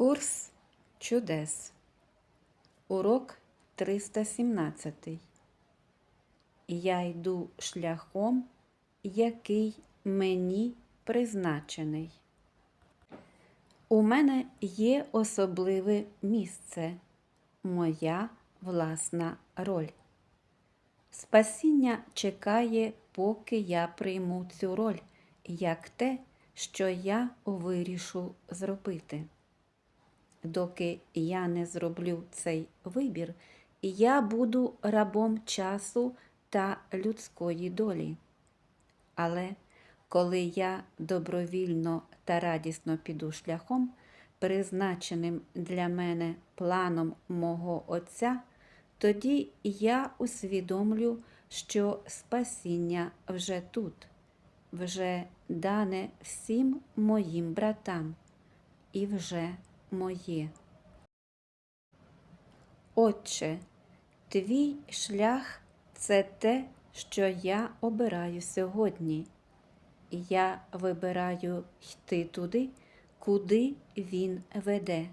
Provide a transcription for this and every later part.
Курс чудес. Урок 317. Я йду шляхом, який мені призначений. У мене є особливе місце, моя власна роль. Спасіння чекає, поки я прийму цю роль, як те, що я вирішу зробити. Доки я не зроблю цей вибір, я буду рабом часу та людської долі. Але коли я добровільно та радісно піду шляхом, призначеним для мене планом мого Отця, тоді я усвідомлю, що спасіння вже тут, вже дане всім моїм братам і вже моє. Отче, твій шлях це те, що я обираю сьогодні. Я вибираю йти туди, куди він веде.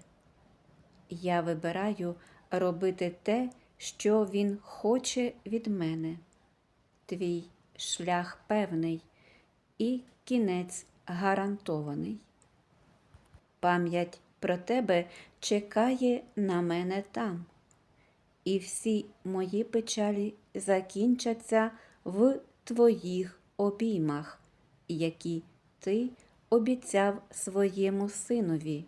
Я вибираю робити те, що він хоче від мене. Твій шлях певний і кінець гарантований. Пам'ять про тебе чекає на мене там, і всі мої печалі закінчаться в твоїх обіймах, які ти обіцяв своєму синові,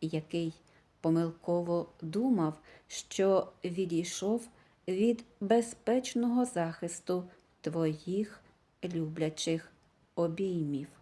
який помилково думав, що відійшов від безпечного захисту твоїх люблячих обіймів.